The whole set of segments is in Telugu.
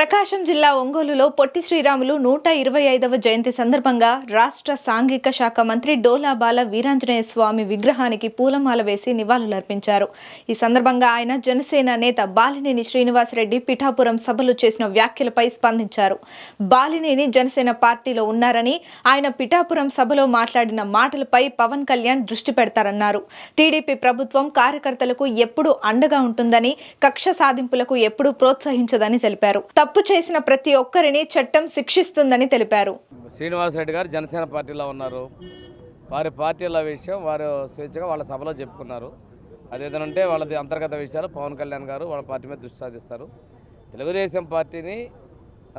ప్రకాశం జిల్లా ఒంగోలులో పొట్టి శ్రీరాములు నూట ఇరవై ఐదవ జయంతి సందర్భంగా రాష్ట్ర సాంఘిక శాఖ మంత్రి డోలాబాల వీరాంజనేయ స్వామి విగ్రహానికి పూలమాల వేసి నివాళులర్పించారు. ఈ సందర్భంగా ఆయన జనసేన నేత బాలినేని శ్రీనివాసరెడ్డి పిఠాపురం సభలో చేసిన వ్యాఖ్యలపై స్పందించారు. బాలినేని జనసేన పార్టీలో ఉన్నారని ఆయన పిఠాపురం సభలో మాట్లాడిన మాటలపై పవన్ కళ్యాణ్ దృష్టి పెడతారన్నారు. టీడీపీ ప్రభుత్వం కార్యకర్తలకు ఎప్పుడూ అండగా ఉంటుందని కక్ష సాధింపులకు ఎప్పుడూ ప్రోత్సహించదని తెలిపారు. తప్పు చేసిన ప్రతి ఒక్కరిని చట్టం శిక్షిస్తుందని తెలిపారు. శ్రీనివాసరెడ్డి గారు జనసేన పార్టీలో ఉన్నారు. వారి పార్టీల విషయం వారు స్వేచ్ఛగా వాళ్ళ సభలో చెప్పుకున్నారు. అదేదనంటే వాళ్ళది అంతర్గత విషయాలు. పవన్ కళ్యాణ్ గారు వాళ్ళ పార్టీ మీద దృష్టి సాధిస్తారు. తెలుగుదేశం పార్టీని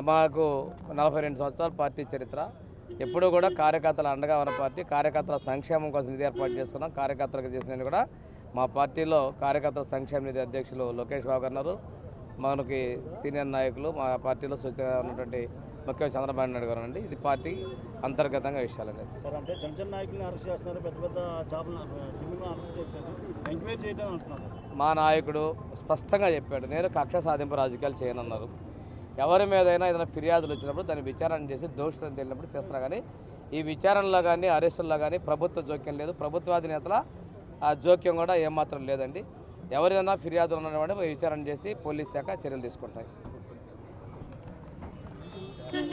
మాకు నలభై రెండు సంవత్సరాల పార్టీ చరిత్ర. ఎప్పుడూ కూడా కార్యకర్తల అండగా ఉన్న పార్టీ. కార్యకర్తల సంక్షేమం కోసం నిధి ఏర్పాటు చేసుకున్నాం. కార్యకర్తలకు చేసిన కూడా మా పార్టీలో కార్యకర్తల సంక్షేమ నిధి అధ్యక్షులు లోకేష్ బాబు గారు మనకి సీనియర్ నాయకులు మా పార్టీలో స్వచ్ఛగా ఉన్నటువంటి ముఖ్యమంత్రి చంద్రబాబు నాయుడు గారు అండి. ఇది పార్టీ అంతర్గతంగా విషయాలండి. సార్ అంటే చిన్న చిన్న నాయకుల్ని అరెస్ట్ చేస్తున్నారు పెద్ద పెద్ద ఎంక్వైరీ చేయడం అంటున్నారు. మా నాయకుడు స్పష్టంగా చెప్పాడు నేను కక్ష సాధింపు రాజకీయాలు చేయనన్నారు. ఎవరి మీదైనా ఏదైనా ఫిర్యాదులు వచ్చినప్పుడు దాన్ని విచారణ చేసి దోషులను తెలినప్పుడు చేస్తున్నా కానీ ఈ విచారణలో కానీ అరెస్టుల్లో కానీ ప్రభుత్వ జోక్యం లేదు. ప్రభుత్వ అధినేతల ఆ జోక్యం కూడా ఏమాత్రం లేదండి. ఎవరిదైనా ఫిర్యాదులు ఉన్నటువంటి విచారణ చేసి పోలీస్ శాఖ చర్యలు తీసుకుంటాయి.